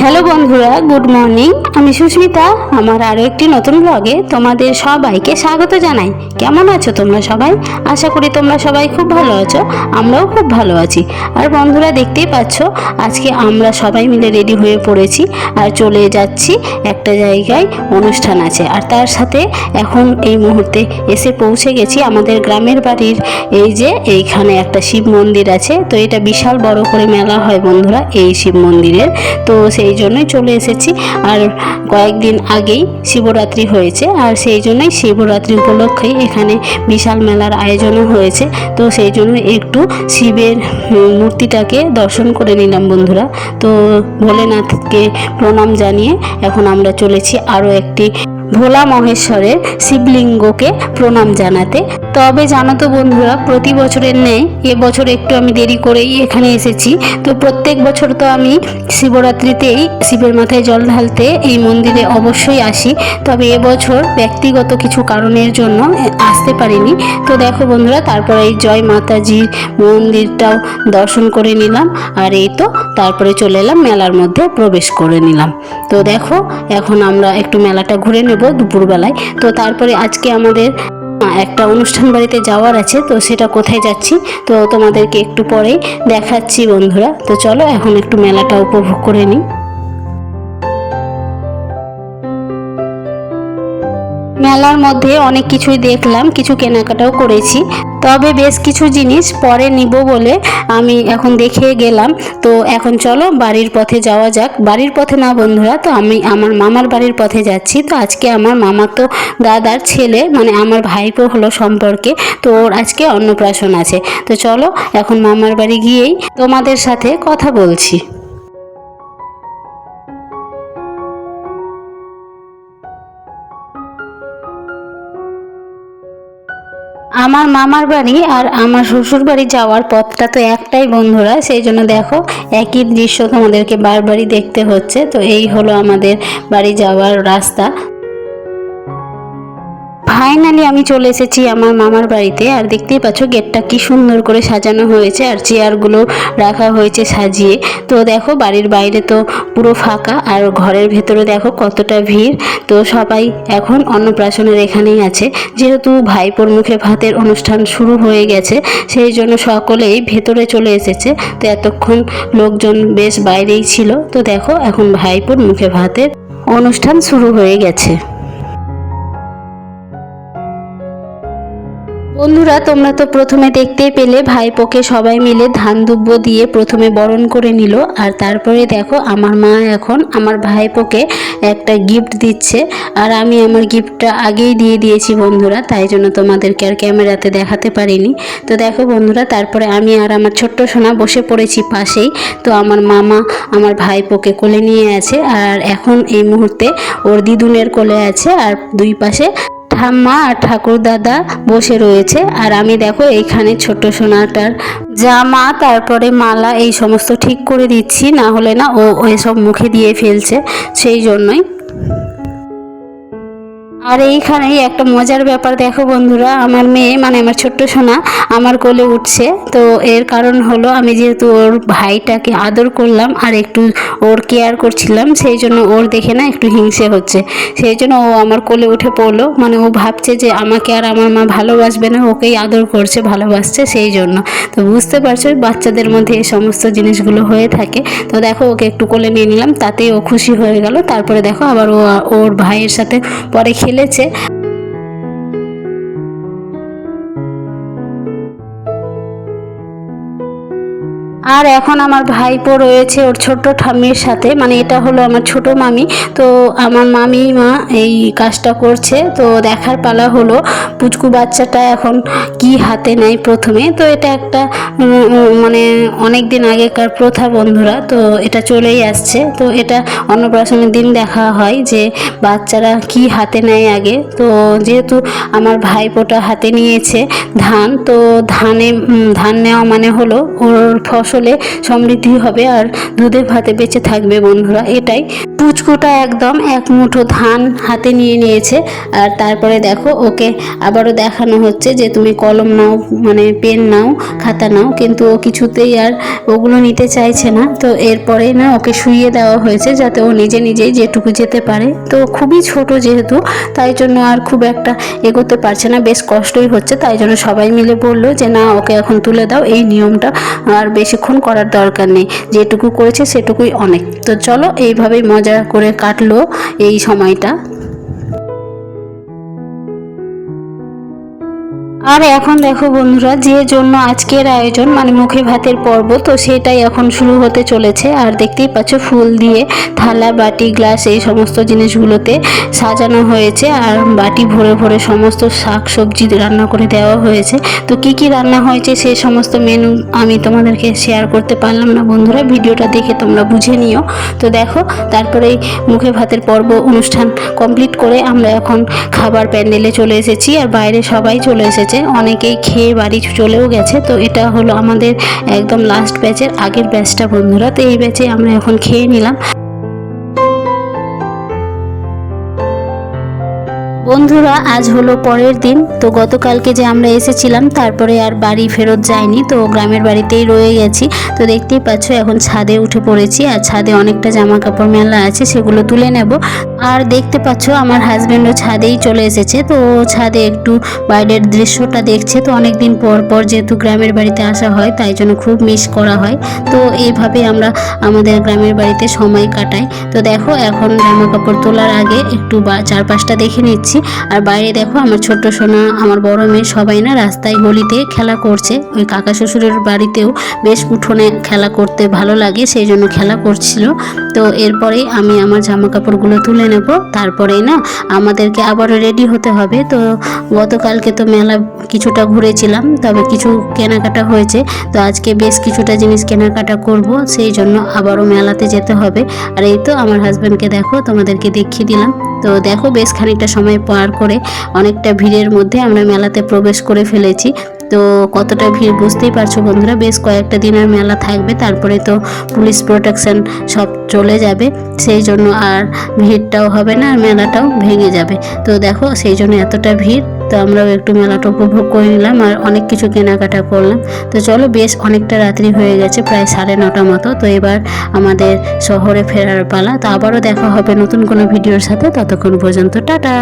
Hello বন্ধুরা, good morning. আমি সুস্মিতা, আমার আরও একটি নতুন ব্লগে তোমাদের সবাইকে স্বাগত জানাই। কেমন আছো তোমরা সবাই? আশা করি তোমরা সবাই খুব ভালো আছো, আমরাও খুব ভালো আছি। আর বন্ধুরা, দেখতেই পাচ্ছ, আজকে আমরা সবাই মিলে রেডি হয়ে পড়েছি আর চলে যাচ্ছি একটা জায়গায় অনুষ্ঠান আছে। আর তার সাথে এখন এই মুহূর্তে এসে পৌঁছে গেছি আমাদের গ্রামের বাড়ির। এই যে, এইখানে একটা শিব মন্দির আছে। তো এটা বিশাল বড় করে মেলা হয় বন্ধুরা, এই শিব মন্দিরের। তো সেই জন্যই চলে এসেছি। আর কয়েকদিন আগেই শিবরাত্রি হয়েছে, আর সেই জন্যই শিবরাত্রি উপলক্ষেই এখানে বিশাল মেলার আয়োজনও হয়েছে। তো সেই জন্য একটু শিবের মূর্তিটাকে দর্শন করে নিলাম বন্ধুরা। তো ভোলেনাথকে প্রণাম জানিয়ে এখন আমরা চলেছি আরও একটি ভোলা মহেশ্বরের শিবলিঙ্গকে প্রণাম জানাতে। তবে জানো তো বন্ধুরা, প্রতি বছরের ন্যায় এবছর একটু আমি দেরি করেই এখানে এসেছি। তো প্রত্যেক বছর তো আমি শিবরাত্রিতেই শিবের মাথায় জল ঢালতে এই মন্দিরে অবশ্যই আসি। তবে এবছর ব্যক্তিগত কিছু কারণের জন্য আসতে পারিনি। তো দেখো বন্ধুরা, তারপরে এই জয় মাতাজির মন্দিরটাও দর্শন করে নিলাম। আর এই তো তারপরে চলে এলাম, মেলার মধ্যে প্রবেশ করে নিলাম। তো দেখো, এখন আমরা একটু মেলাটা ঘুরে নেব। দুপুরবেলায়। তো তারপরে আজকে আমাদের একটা অনুষ্ঠান বাড়িতে যাওয়ার আছে, তো সেটা কোথায় যাচ্ছি, তো তোমাদেরকে একটু পরে দেখাচ্ছি বন্ধুরা। তো চলো এখন একটু মেলাটা উপভোগ করে নিই। মেলার মধ্যে অনেক কিছুই দেখলাম, কিছু কেনাকাটাও করেছি। তবে বেশ কিছু জিনিস পরে নিব বলে আমি এখন দেখে গেলাম। তো এখন চলো বাড়ির পথে যাওয়া যাক। বাড়ির পথে না বন্ধুরা, তো আমি আমার মামার বাড়ির পথে যাচ্ছি। তো আজকে আমার মামা তো দাদার ছেলে মানে আমার ভাইপো হলো সম্পর্কে। তো ওর আজকে অন্নপ্রাশন আছে। তো চলো এখন মামার বাড়ি গিয়েই তোমাদের সাথে কথা বলছি। আমার মামার বাড়ি আর আমার শ্বশুর বাড়ি যাওয়ার পথটা তো একটাই বন্ধুরা, সেই জন্য দেখো একই দৃশ্য তোমাদেরকে বারবারই দেখতে হচ্ছে। তো এই হলো আমাদের বাড়ি যাওয়ার রাস্তা। ফাইনালি আমি চলে এসেছি আমার মামার বাড়িতে। আর দেখতেই পাচ্ছ গেটটা কি সুন্দর করে সাজানো হয়েছে আর চেয়ারগুলো রাখা হয়েছে সাজিয়ে। তো দেখো বাড়ির বাইরে তো পুরো ফাঁকা আর ঘরের ভেতরে দেখো কতটা ভিড়। তো সবাই এখন অন্নপ্রাশনের এখানেই আছে। যেহেতু ভাইপোর মুখে ভাতের অনুষ্ঠান শুরু হয়ে গেছে, সেই জন্য সকলেই ভেতরে চলে এসেছে। তো এতক্ষণ লোকজন বেশ বাইরেই ছিল। তো দেখো এখন ভাইপোর মুখে ভাতের অনুষ্ঠান শুরু হয়ে গেছে। বন্ধুরা, তোমরা তো প্রথমে দেখতে পেলে ভাইপোকে সবাই মিলে ধান দুব্য দিয়ে প্রথমে বরণ করে নিল। আর তারপরে দেখো, আমার মা এখন আমার ভাইপোকে একটা গিফট দিচ্ছে। আর আমি আমার গিফটটা আগেই দিয়ে দিয়েছি বন্ধুরা, তাই জন্য তোমাদেরকে আর ক্যামেরাতে দেখাতে পারিনি। তো দেখো বন্ধুরা, তারপরে আমি আর আমার ছোট্ট সোনা বসে পড়েছি পাশেই। তো আমার মামা আমার ভাইপোকে কোলে নিয়ে আছে। আর এখন এই মুহূর্তে ওর দিদুনের কোলে আছে। আর দুই পাশে ঠাম্মা আর ঠাকুর দাদা বসে রয়েছে। আর আমি দেখো এইখানে ছোট সোনাটার জামা তারপরে মালা, এই সমস্ত ঠিক করে দিচ্ছি। না হলে না ও এসব মুখে দিয়ে ফেলছে। সেই জন্যই আর এইখানেই একটা মজার ব্যাপার দেখো বন্ধুরা, আমার মেয়ে মানে আমার ছোট্ট সোনা, আমার কোলে উঠছে। তো এর কারণ হলো আমি যেহেতু ওর ভাইটাকে আদর করলাম আর একটু ওর কেয়ার করছিলাম, সেই জন্য ওর দেখে না একটু হিংসে হচ্ছে। সেই জন্য ও আমার কোলে উঠে পড়ল মানে ও ভাবছে যে আমাকে আর আমার মা ভালোবাসবে না, ওকেই আদর করছে, ভালোবাসছে সেই জন্য। তো বুঝতে পারছ, বাচ্চাদের মধ্যে এই সমস্ত জিনিসগুলো হয়ে থাকে। তো দেখো, ওকে একটু কোলে নিয়ে নিলাম, তাতেই ও খুশি হয়ে গেল। তারপরে দেখো, আবার ও, ওর ভাইয়ের সাথে পরে খেলেছে আর এখন আমার ভাইপো রয়েছে ওর ছোট্ট ঠাম্মির সাথে মানে এটা হলো আমার ছোট মামি। তো আমার মামি মা এই কাজটা করছে, তো দেখার পালা হলো পুচকু বাচ্চাটা এখন কি হাতে নেয় প্রথমে। তো এটা একটা মানে অনেক দিন আগেকার প্রথা বন্ধুরা, তো এটা চলেই আসছে। তো এটা অন্নপ্রাশনের দিন দেখা হয় যে বাচ্চারা কি হাতে নেয় আগে। তো যেহেতু আমার ভাইপোটা হাতে নিয়েছে ধান, তো ধানে ধান নেওয়া মানে হলো ওর ফসলে সমৃদ্ধি হবে আর দুধের ভাতে বেঁচে থাকবে বন্ধুরা এটাই পুচকু পুচকুটা একদম এক মুঠো ধান হাতে নিয়ে নিয়েছে। আর তারপরে দেখো ওকে আবারও দেখানো হচ্ছে যে তুমি কলম নাও মানে পেন নাও, খাতা নাও, কিন্তু ও কিছুতেই আর ওগুলো নিতে চাইছে না। তো এরপরে না ওকে শুইয়ে দেওয়া হয়েছে যাতে ও নিজে নিজেই যেটুকু যেতে পারে। তো খুবই ছোট যেহেতু, তাই জন্য আর খুব একটা এগোতে পারছে না, বেশ কষ্টই হচ্ছে। তাই জন্য সবাই মিলে বলল যে, না, ওকে এখন তুলে দাও, এই নিয়মটা আর বেশিক্ষণ করার দরকার নেই। যেটুকু করেছে সেটুকুই অনেক। তো চলো এইভাবেই মজা করে কাটলো এই সময়টা। আর এখন দেখো বন্ধুরা, যে জন্য আজকের আয়োজন মানে মুখে ভাতের পর্ব, তো সেটাই এখন শুরু হতে চলেছে। আর দেখতেই পাচ্ছ ফুল দিয়ে থালা, বাটি, গ্লাস, এই সমস্ত জিনিসগুলোতে সাজানো হয়েছে। আর বাটি ভরে ভরে সমস্ত শাক সবজি রান্না করে দেওয়া হয়েছে। তো কি কি রান্না হয়েছে সেই সমস্ত মেনু আমি তোমাদেরকে শেয়ার করতে পারলাম না বন্ধুরা। ভিডিওটা দেখে তোমরা বুঝে নিও। তো দেখো, তারপরে মুখে ভাতের পর্ব অনুষ্ঠান কমপ্লিট করে আমরা এখন খাবার প্যান্ডেলে চলে এসেছি। আর বাইরে সবাই চলে এসেছে। অনেকেই খেয়ে বাড়ি চলেও গেছে। তো এটা হলো আমাদের একদম লাস্ট ব্যাচের আগের ব্যাচটা বন্ধুরা। তো এই ব্যাচে আমরা এখন খেয়ে নিলাম। বন্ধুরা, আজ হলো পরের দিন। তো গতকালকে যে আমরা এসেছিলাম, তারপরে আর বাড়ি ফেরত যাইনি। তো গ্রামের বাড়িতেই রয়ে গেছি। তো দেখতেই পাচ্ছ, এখন ছাদে উঠে পড়েছি। আর ছাদে অনেকটা জামা কাপড় মেলা আছে, সেগুলো তুলে নেব। আর দেখতে পাচ্ছ, আমার হাজব্যান্ডও ছাদেই চলে এসেছে। তো ছাদে একটু বাইরের দৃশ্যটা দেখছে। তো অনেক দিন পর পর যেহেতু গ্রামের বাড়িতে আসা হয়, তাই জন্য খুব মিস করা হয়। তো এইভাবে আমরা আমাদের গ্রামের বাড়িতে সময় কাটাই। তো দেখো, এখন জামা কাপড় তোলার আগে একটু চারপাশটা দেখে নিচ্ছি। আর বাইরে দেখো আমার ছোট্ট সোনা, আমার বড় মেয়ে সবাই না রাস্তায় গলিতে খেলা করছে। ওই কাকা শ্বশুরের বাড়িতেও বেশ উঠোনে খেলা করতে ভালো লাগে, সেই জন্য খেলা করছিল। তো এরপরেই আমি আমার জামা কাপড়গুলো তুলে নেব তারপরেই না আমাদেরকে আবারও রেডি হতে হবে। তো গতকালকে তো মেলা কিছুটা ঘুরেছিলাম, তবে কিছু কেনাকাটা হয়েছে। তো আজকে বেশ কিছুটা জিনিস কেনাকাটা করব, সেই জন্য আবারও মেলাতে যেতে হবে। আর এই তো আমার হাজব্যান্ডকে দেখো, তোমাদেরকে দেখিয়ে দিলাম। তো দেখো বেশ খানিকটা সময় পার করে অনেকটা ভিড়ের মধ্যে আমরা মেলাতে প্রবেশ করে ফেলেছি। তো কতটা ভিড় বুঝতেই পারছ বন্ধুরা? বেশ কয়েকটা দিনের মেলা থাকবে, তারপরে তো পুলিশ প্রোটেকশন সব চলে যাবে, সেই জন্য আর ভিড়টাও হবে না, আর মেলাটাও ভেঙে যাবে। তো দেখো, সেই জন্য এতটা ভিড়, তো আমরাও একটু মেলাটা উপভোগ করে নিলাম আর অনেক কিছু কেনাকাটা করলাম। তো চলো, বেশ অনেকটা রাত্রি হয়ে গেছে, প্রায় সাড়ে নটা মতো। তো এবার আমাদের শহরে ফেরার পালা। তো আবারও দেখা হবে নতুন কোনো ভিডিওর সাথে। ততক্ষণ পর্যন্ত, টাটা!